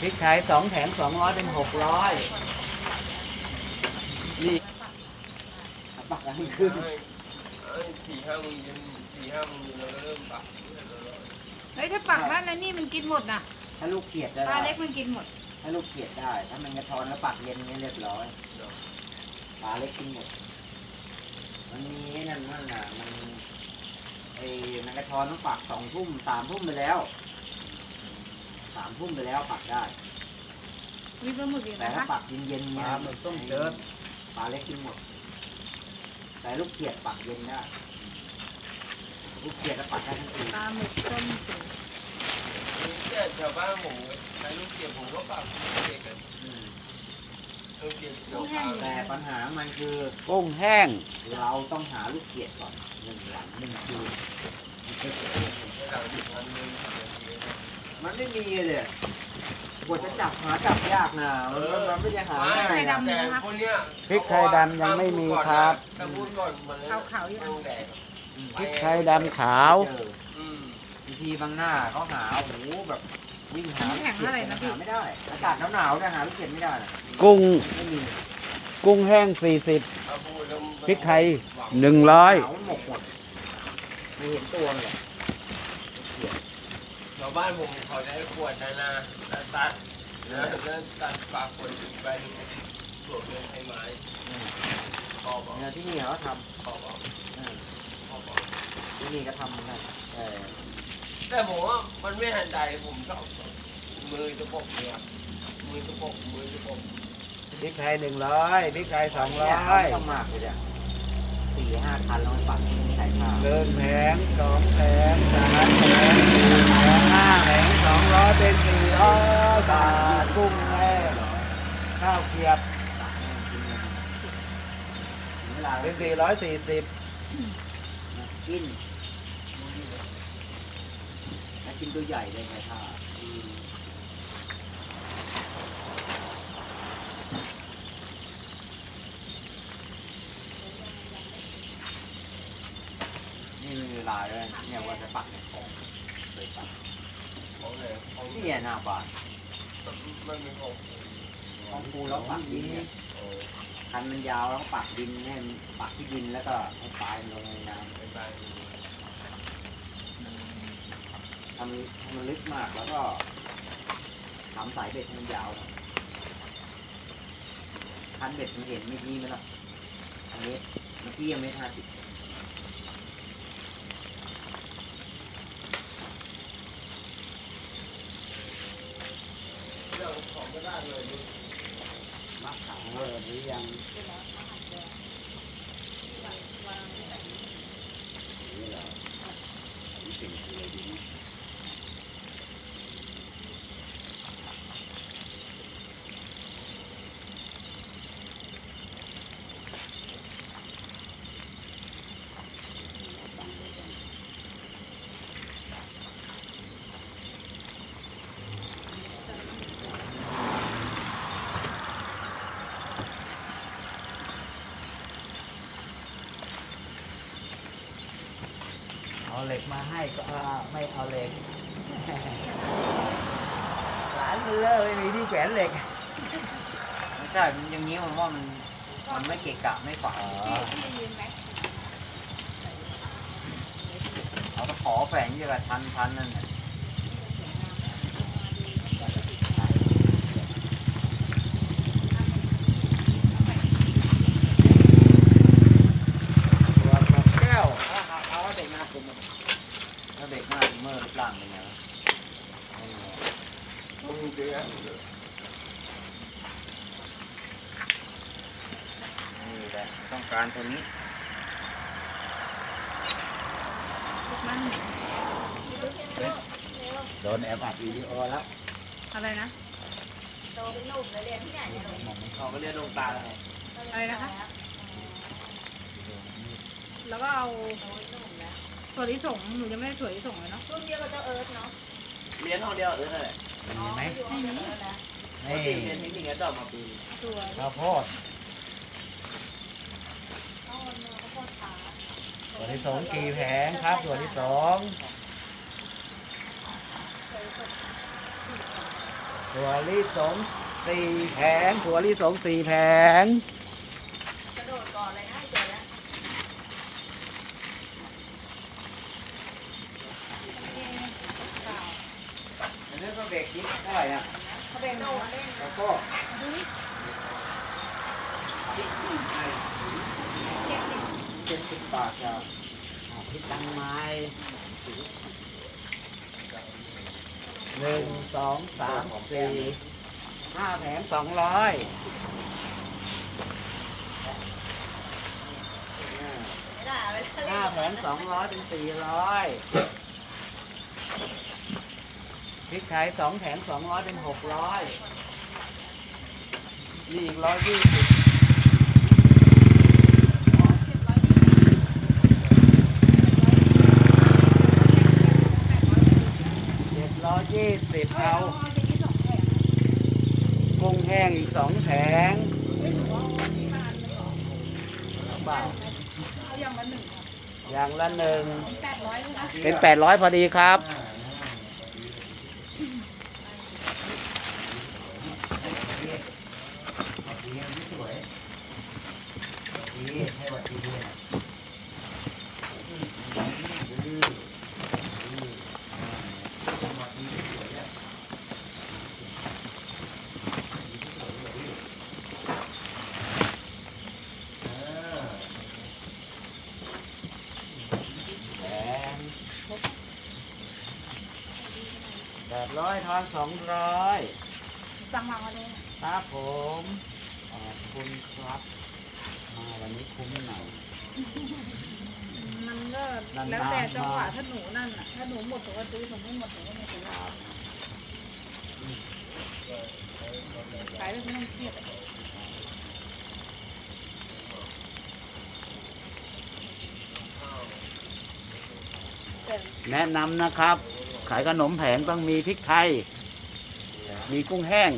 พริกไทยสองแถมสองร้อยเป็นหกร้อยนี่ปักอันนี้ขึ้นสี่ห้าโมงเย็นสี่ห้าโมงเย็นเราก็เริ่มปักเฮ้ยถ้าปักแล้วนะนี่มันกินหมดนะถ้าลูกเกียดได้ปลาเล็กมันกินหมด ถ้าลูกเกียดได้ ถ้ามันกระทอนแล้วปักเย็นเงี้ยเรียบร้อยปลาเล็กกินหมด มันมีไอ้นั่นนั่นน่ะมันไอ้มันกระทอนต้องปักสองทุ่มสามทุ่มไปแล้ว สามทุ่มไปแล้วปักได้ มีปลาหมึกอีกแต่นะถ้าคะปักเย็นๆปเนี่ยลามันต้มเจิดปลาเล็กกินหมด แต่ลูกเกียดปักเย็นได้ลูกเกียดแล้วปักได้ทั้งปีปลาหมึกต้มจืดเนี่ยแถวบ้านผมใช้ลูกเกียบผมก็ปักลูกเกียบกันอืมลูกเกียบเกี่ยวข้าวแต่ปัญหามันคือ กุ้งแห้ง เราต้องหาลูกเกียดก่อนหนึ่งหลังหนึ่งคืนให้หลังอยู่พันหนึ่งนาที มันไม่มีเลยกว่าจะจับหาจับยากนะมันมันไม่ได้หาง่ายนะแต่คนเนี้ยพริกไทยดำยังไม่มีครับถ้าพูดก่อนมันขาวๆอยู่นะต้องแดดพริกไทยดำขาวเจออืมบางทีบางหน้าเขาหาโอ้โหแบบวิ่งหาน้ำแข็งเท่าไหร่นะพี่หาไม่ได้ อากาศหนาวๆเนี่ยหาลูกเกียดไม่ได้นะกุ้งไม่มีกุ้งแห้งสี่สิบถ้าพูดแล้วมันพริกไทยหนึ่งร้อยหนาวมันหมกหมดไม่เห็นตัวมันเลย ชาวบ้านผมเขาจะให้ขวดนานาแล้วตัดแล้วแล้วตัดปากขวดอีกใบหนึงสวมเลยให้ไม้อืมขอบเอาเนี่ยที่นี่เขาทขอบเอาำอืมขอบเอาที่นี่ก็ทำเหมือนกันเออแต่ผมว่ามันไม่หันใจผมชอบมือจะปกเนี่ยมือจะปกมือจะปกพริกไทยหนึ่งร้อยพริกไทยสองร้อไม่ยต้องมากเลยเนี่ย สี่ห้าคันแล้วมันปักใส่ข้าวเกินแผงสองแผงสามแผงสี่แผงห้าแผงสองร้อยเป็นสี่ร้อยบาทกุ้งแห้งข้าวเกรียบเวลาเป็นสี่ร้อยสี่สิบกินแล้วกินตัวใหญ่เลยไงท่า นี่มีเลยเนี่ยว่าจะปักในของเคยปักของไหนของนี่เนี่ยหน้าบ้านมันมีของของปูแล้วปักดินเนี่ยคันมันยาวแล้วก็ปักดินให้ปักที่ดินแล้วก็ให้ปลายลงในน้ไปไปำทำมันลึกมากแล้วก็ทำสายเบ็ดให้มันยาวคันเบ็ดมันเห็นเมื่อกี้ไหมล่ะอันนี้เมื่อกี้ยังไม่ห้าสิบ เรื่อง ของก็ได้เลยดูมักขาวเออหรือยัง นี่เหรอนี่เป็นอะไรดีนะ เอาเหล็ กมาให้ก็ไม่เอาเหล็กหลานมันเลิกไม่มีที่แขวนเหล็กไม่ใช่มันอย่างนี้ผมว่ามันมันไม่เกะกะไม่ฝังพี่พี่ยืนไหมเอาตะขอแฝงอยู่กับชั้นชั้นนั่นน่ะตัวกับแก้ว เอาเด็กหน้าคุมแล้วเด็กหน้าคุมเมื่อรูปร่างเป็นไงวะไม่รู้อะมึงเจ๊นี่แหละต้องการตัวนี้มันโดนแอบอัดวิดีโอแล้ว อะไรนะเขาก็เรียกลงตาแล้วไงอะไรนะคะ แล้วก็เอา ถั่วลิสงหนูยังไม่ได้ถั่วลิสงเลยเนาะรุ่นเดียวกับเจ้าเอิร์ธเนาะเรียนห้องเดียวเออนั่นแหละมีไหมไม่มีปกติเรียนเทคนิคแล้วจบมาปีถั่วข้าวโพดเอาเนื้อข้าวโพดขาตัวที่สองกี่แผงครับตัวที่สองเคยสดถั่วลิสงสี่แผงถั่วลิสงสี่แผง กระโดดก่อนเลยนะเจอแล้ว อันนี้ก็เบรกคิดเท่าไหร่อะเขาเป็นโน่เล่นแล้วก็ดูนี่เจ็ดสิบบาทจ้ะอ๋อคิดตังค์ไหมหนึ่งสองสามสี่ห้าแผงสองร้อยไม่ได้เอาไปเล่นห้าแผงสองร้อยเป็นสี่ร้อย พริกไทยสองแผงสองร้อยเป็นหกร้อยนี่อีกร้อยยี่สิบเจ็ดร้อยยี่สิบเอาเอาอย่างนี้สองแผงกุ้งแห้งอีกสองแผงไม่ถือว่าวันนี้มาอันหนึงเหรอเปล่าเอาอย่างละหนึ่งครับอย่างละหนึ่งแปดร้อยลูกนะเป็นแปดร้อยพอดีครับ ดีไม่สวยดีให้วัดดีด้วยนะอืมอืมอืมวัดดีสวยอะ แผงแป ดร้อยทอนสองร้อยสั่งมาวันนี้ครับผมขอบคุณครับ มาวันนี้คุ้มหน่อย มันก็นานๆแล้วแต่จังหวะมาถ้าหนูนั่นน่ะถ้าหนูหมดหนูก็ซื้อหนูไม่หมดหนูก็ไม่ซื้อขายแบบไม่ต้องเครียดอะแต่แนะนำนะครับ ขายขนมแผงต้องมีพริกไทย มีกุ้งแห้ง